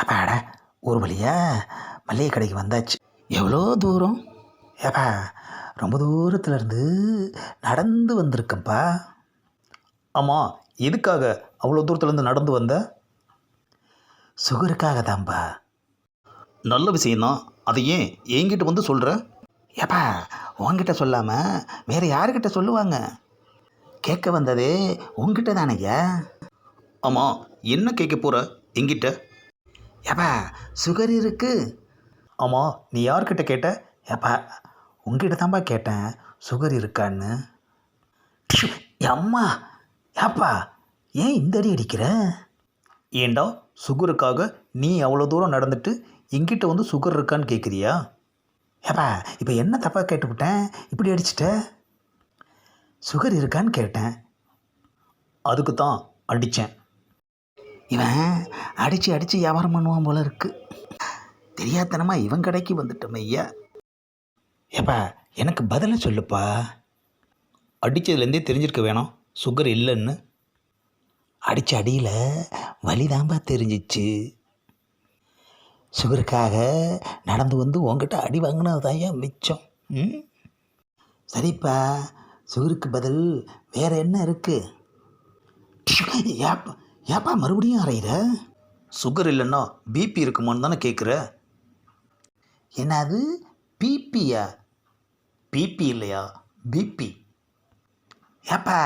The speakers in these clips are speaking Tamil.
அப்பாடா ஒரு வழியா மளிகை கடைக்கு வந்தாச்சு. எவ்வளோ தூரம்? ஏப்பா ரொம்ப தூரத்துல இருந்து நடந்து வந்திருக்கேன்ப்பா. ஆமாம் எதுக்காக அவ்வளோ தூரத்துலேருந்து நடந்து வந்த? சுகருக்காக தான்ப்பா நல்ல விஷயந்தான் அதை ஏன் என்கிட்ட வந்து சொல்கிற ஏப்பா உன்கிட்ட சொல்லாமல் வேறு யாருக்கிட்ட சொல்லுவாங்க? கேட்க வந்ததே உங்ககிட்ட தானையா ஆமாம் என்ன கேட்க போகிற எங்கிட்ட ஏப்பா சுகர் இருக்கு. ஆமாம் நீ யார்கிட்ட கேட்ட? ஏப்பா உங்ககிட்ட தான்ப்பா கேட்டேன் சுகர் இருக்கான்னு. அம்மா ஏப்பா ஏன் இந்த அடி அடிக்கிற? ஏண்டா சுகருக்காக நீ அவ்வளோ தூரம் நடந்துட்டு எங்கிட்ட வந்து சுகர் இருக்கான்னு கேட்குறியா ஏப்பா இப்போ என்ன தப்பாக கேட்டுவிட்டேன் இப்படி அடிச்சிட்ட? சுகர் இருக்கான்னு கேட்டேன். அதுக்கு தான் அடித்தேன் இவன் அடித்து அடித்து வியாபாரம் பண்ணுவான் போல இருக்குது தெரியாதனமாக இவன் கடைக்கு வந்துட்டோம் ஐயா. ஏப்பா எனக்கு பதிலை சொல்லுப்பா. அடித்ததுலேருந்தே தெரிஞ்சிருக்க வேணாம். சுகர் இல்லைன்னு. அடித்த அடியில் வலிதாம்பா தெரிஞ்சிச்சு. சுகருக்காக நடந்து வந்து உங்ககிட்ட அடி வாங்கினது தான் மிச்சம். ம்? சரிப்பா சுகருக்கு பதில் வேறு என்ன இருக்குது ஏப்பா மறுபடியும் அறையிற? சுகர் இல்லைன்னா பிபி இருக்குமான்னு தானே கேட்குற என்னது? பிபியா பிபி இல்லையா? பிபி ஏப்பா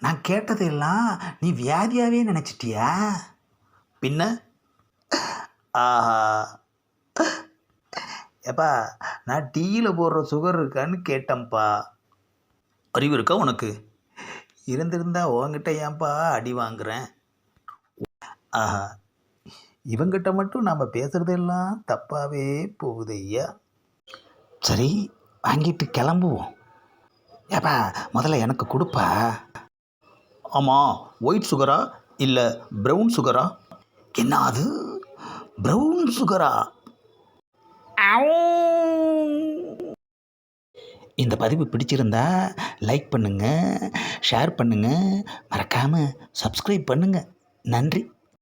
நான் கேட்டதெல்லாம் நீ வியாதியாகவே நினச்சிட்டியா? பின்ன? ஆஹா. ஏப்பா நான் டீயில் போடுற சுகர் இருக்கான்னு கேட்டேன்ப்பா. அறிவு இருக்கா உனக்கு? இருந்திருந்தா உன்கிட்ட ஏன்பா அடி வாங்குறேன்? ஆஹா. இவங்கிட்ட மட்டும் நாம் பேசுகிறதெல்லாம் தப்பாகவே போகுது ஐயா. சரி வாங்கிட்டு கிளம்புவோம். ஏப்பா முதல்ல எனக்கு கொடுப்பா. ஆமாம் ஒயிட் சுகரா இல்லை ப்ரௌன் சுகரா என்ன அது? ப்ரௌன் சுகரா இந்த பதிவு பிடிச்சிருந்தா லைக் பண்ணுங்கள் ஷேர் பண்ணுங்கள் மறக்காமல் சப்ஸ்கிரைப் பண்ணுங்கள் நன்றி.